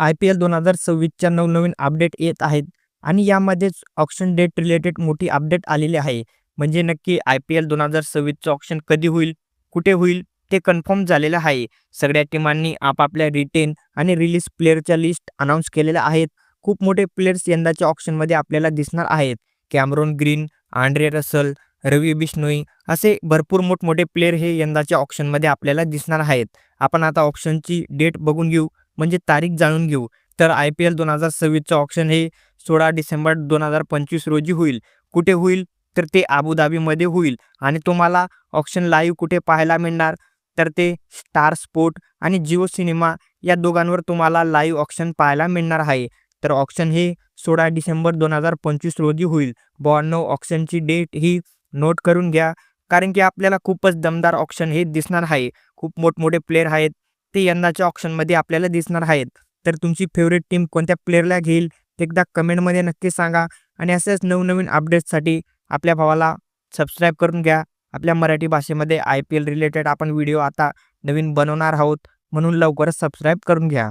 I P L दोन हजार सव्वीसच्या नवनवीन अपडेट येत आहेत आणि यामध्येच ऑप्शन डेट रिलेटेड मोठी अपडेट आलेली आहे. म्हणजे नक्की आय पी एल दोन हजार सव्वीसचं ऑप्शन कधी होईल कुठे होईल ते कन्फर्म झालेलं आहे. सगळ्या टीमांनी आपापल्या रिटेन आणि रिलीज प्लेअरच्या लिस्ट अनाऊन्स केलेल्या आहेत. खूप मोठे प्लेयर्स यंदाच्या ऑप्शनमध्ये आपल्याला दिसणार आहेत. Cameron Green Andre Russell Ravi Bishnoi असे भरपूर मोठमोठे प्लेयर हे यंदाच्या ऑप्शनमध्ये आपल्याला दिसणार आहेत. आपण आता ऑप्शनची डेट बघून घेऊ. म्हणजे तारीख जाणून घेऊ. तर आय पी एल दोन हजार सव्वीसचं ऑप्शन हे सोळा डिसेंबर दोन हजार पंचवीस रोजी होईल. कुठे होईल? तर ते अबुधाबीमध्ये होईल. आणि तुम्हाला ऑप्शन लाईव्ह कुठे पाहायला मिळणार? तर ते स्टार स्पोर्ट आणि जिओ सिनेमा या दोघांवर तुम्हाला लाईव्ह ऑप्शन पाहायला मिळणार आहे. तर ऑप्शन हे सोळा डिसेंबर दोन हजार पंचवीस रोजी होईल. ब्याण्णव ऑप्शनची डेट ही नोट करून घ्या. कारण की आपल्याला खूपच दमदार ऑप्शन हे दिसणार आहे. खूप मोठमोठे प्लेयर आहेत. ते यंदाच्या ऑप्शनमध्ये आपल्याला दिसणार आहेत. तर तुमची फेवरेट टीम कोणत्या प्लेअरला घेईल ते एकदा कमेंटमध्ये नक्की सांगा. आणि असेच नवनवीन अपडेट्ससाठी आपल्या भावाला सबस्क्राईब करून घ्या. आपल्या मराठी भाषेमध्ये आय पी एल रिलेटेड आपण व्हिडिओ आता नवीन बनवणार आहोत. म्हणून लवकरच सबस्क्राईब करून घ्या.